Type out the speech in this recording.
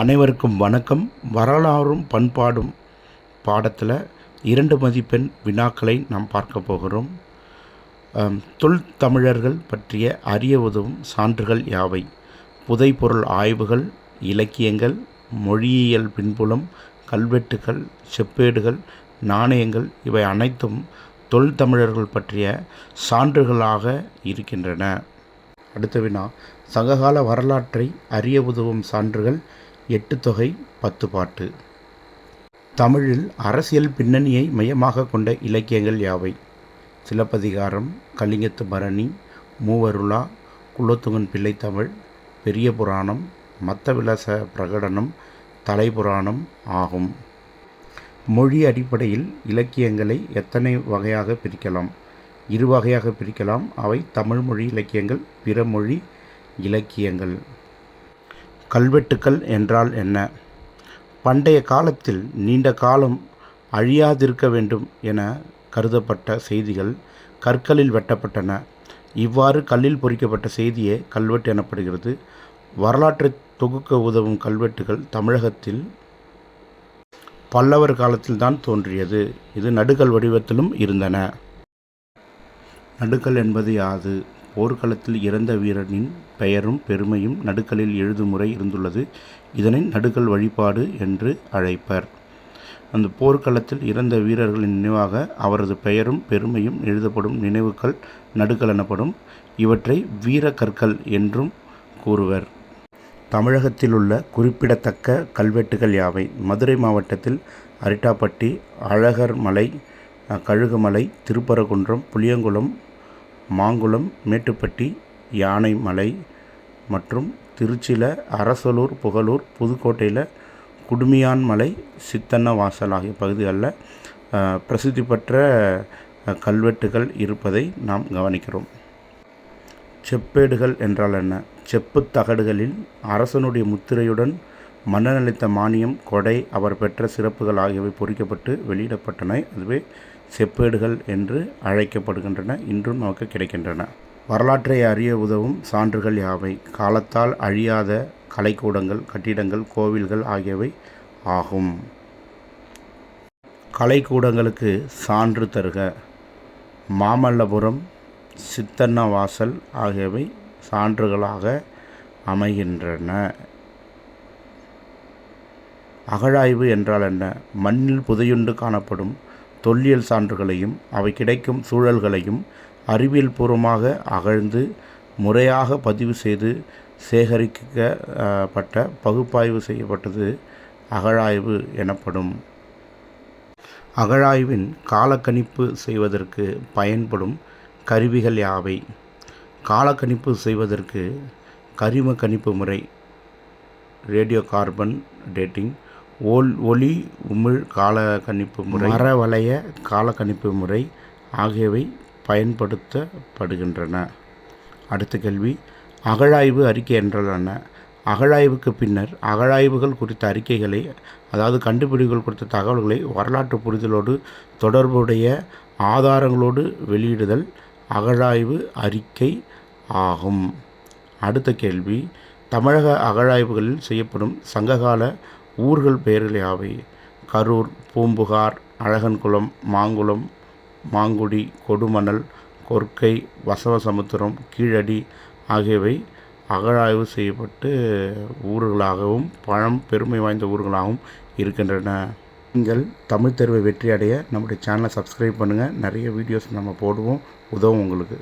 அனைவருக்கும் வணக்கம். வரலாறும் பண்பாடும் பாடத்தில் இரண்டு மதிப்பெண் வினாக்களை நாம் பார்க்க போகிறோம். தொல் தமிழர்கள் பற்றிய அறிய உதவும் சான்றுகள் யாவை? புதைப்பொருள் ஆய்வுகள் இலக்கியங்கள் மொழியியல் பின்புலம் கல்வெட்டுகள் செப்பேடுகள் நாணயங்கள் இவை அனைத்தும் தொல் தமிழர்கள் பற்றிய சான்றுகளாக இருக்கின்றன. அடுத்த வினா சங்ககால வரலாற்றை அறிய உதவும் சான்றுகள் எட்டு தொகை பத்து பாட்டு. தமிழில் அரசியல் பின்னணியை மையமாக கொண்ட இலக்கியங்கள் யாவை? சிலப்பதிகாரம் கலிங்கத்து பரணி மூவருளா குலத்துங்கன் பிள்ளைத்தமிழ் பெரிய புராணம் மத்தவிலாச பிரகடனம் தலைபுராணம் ஆகும். மொழி அடிப்படையில் இலக்கியங்களை எத்தனை வகையாக பிரிக்கலாம்? இரு வகையாக பிரிக்கலாம். அவை தமிழ் மொழி இலக்கியங்கள் பிற மொழி இலக்கியங்கள். கல்வெட்டுக்கள் என்றால் என்ன? பண்டைய காலத்தில் நீண்ட காலம் அழியாதிருக்க வேண்டும் என கருதப்பட்ட செய்திகள் கற்களில் வெட்டப்பட்டன. இவ்வாறு கல்லில் பொறிக்கப்பட்ட செய்தியே கல்வெட்டு எனப்படுகிறது. வரலாற்றை தொகுக்க உதவும் கல்வெட்டுகள் தமிழகத்தில் பல்லவர் காலத்தில்தான் தோன்றியது. இது நடுகல் வடிவத்திலும் இருந்தன. நடுக்கல் என்பது யாது? போர்க்களத்தில் இறந்த வீரனின் பெயரும் பெருமையும் நடுக்கலில் எழுதும் முறை இருந்துள்ளது. இதனை நடுக்கல் வழிபாடு என்று அழைப்பர். அந்த போர்க்களத்தில் இறந்த வீரர்களின் நினைவாக அவரது பெயரும் பெருமையும் எழுதப்படும் நினைவுகள் நடுக்கல் எனப்படும். இவற்றை வீரக்கற்கள் என்றும் கூறுவர். தமிழகத்தில் உள்ள குறிப்பிடத்தக்க கல்வெட்டுகள் யாவை? மதுரை மாவட்டத்தில் அரிட்டாப்பட்டி அழகர்மலை அஹ், கழுகுமலை திருப்பரங்குன்றம் புளியங்குளம் மாங்குளம் மேட்டுப்பட்டி யானைமலை மற்றும் திருச்சியில் அரசலூர் புகழூர் புதுக்கோட்டையில் குடுமியான்மலை சித்தன்ன வாசல் ஆகிய பகுதிகளில் பிரசித்தி பெற்ற கல்வெட்டுகள் இருப்பதை நாம் கவனிக்கிறோம். செப்பேடுகள் என்றால் என்ன? செப்பு தகடுகளில் அரசனுடைய முத்திரையுடன் மன்னன் அளித்த மானியம் கொடை அவர் பெற்ற சிறப்புகள் ஆகியவை பொறிக்கப்பட்டு வெளியிடப்பட்டன. அதுவே செப்பேடுகள் என்று அழைக்கப்படுகின்றன இன்றும் நமக்கு கிடைக்கின்றன. வரலாற்றை அறிய உதவும் சான்றுகள் யாவை? காலத்தால் அழியாத கலைக்கூடங்கள் கட்டிடங்கள் கோவில்கள் ஆகியவை ஆகும். கலைக்கூடங்களுக்கு சான்று தருக. மாமல்லபுரம் சித்தன்னவாசல் ஆகியவை சான்றுகளாக அமைகின்றன. அகழாய்வு என்றால் என்ன? மண்ணில் புதையுண்டு காணப்படும் தொல்லியல் சான்றுகளையும் அவை கிடைக்கும் சூழல்களையும் அறிவியல் பூர்வமாக அகழ்ந்து முறையாக பதிவு செய்து சேகரிக்கப்பட்ட பகுப்பாய்வு செய்யப்பட்டது அகழாய்வு எனப்படும். அகழாய்வின் காலக்கணிப்பு செய்வதற்கு பயன்படும் கருவிகள் யாவை? காலக்கணிப்பு செய்வதற்கு கரிம கணிப்பு முறை ரேடியோ கார்பன் டேட்டிங் ஓல் ஒளி உமிழ் கால கணிப்பு முறை மர வளைய கால கணிப்பு முறை ஆகியவை பயன்படுத்தப்படுகின்றன. அடுத்த கேள்வி. அகழாய்வு அறிக்கை என்றால் என்ன? அகழாய்வுக்கு பின்னர் அகழாய்வுகள் குறித்த அறிக்கைகளை அதாவது கண்டுபிடிப்புகள் குறித்த தகவல்களை வரலாற்று புரிதலோடு தொடர்புடைய ஆதாரங்களோடு வெளியிடுதல் அகழாய்வு அறிக்கை ஆகும். அடுத்த கேள்வி. தமிழக அகழாய்வுகளில் செய்யப்படும் சங்ககால ஊர்கள் பெயர்கள் யாவை கரூர் பூம்புகார் அழகன்குளம் மாங்குளம் மாங்குடி கொடுமணல் கொர்க்கை வசவசமுத்திரம் கீழடி ஆகியவை அகழாய்வு செய்யப்பட்டு ஊர்களாகவும் பழம் பெருமை வாய்ந்த ஊர்களாகவும் இருக்கின்றன. நீங்கள் தமிழ் தேர்வை வெற்றி அடைய நம்முடைய சேனலை சப்ஸ்கிரைப் பண்ணுங்கள் நிறைய வீடியோஸ் நம்ம போடுவோம். உதவும் உங்களுக்கு.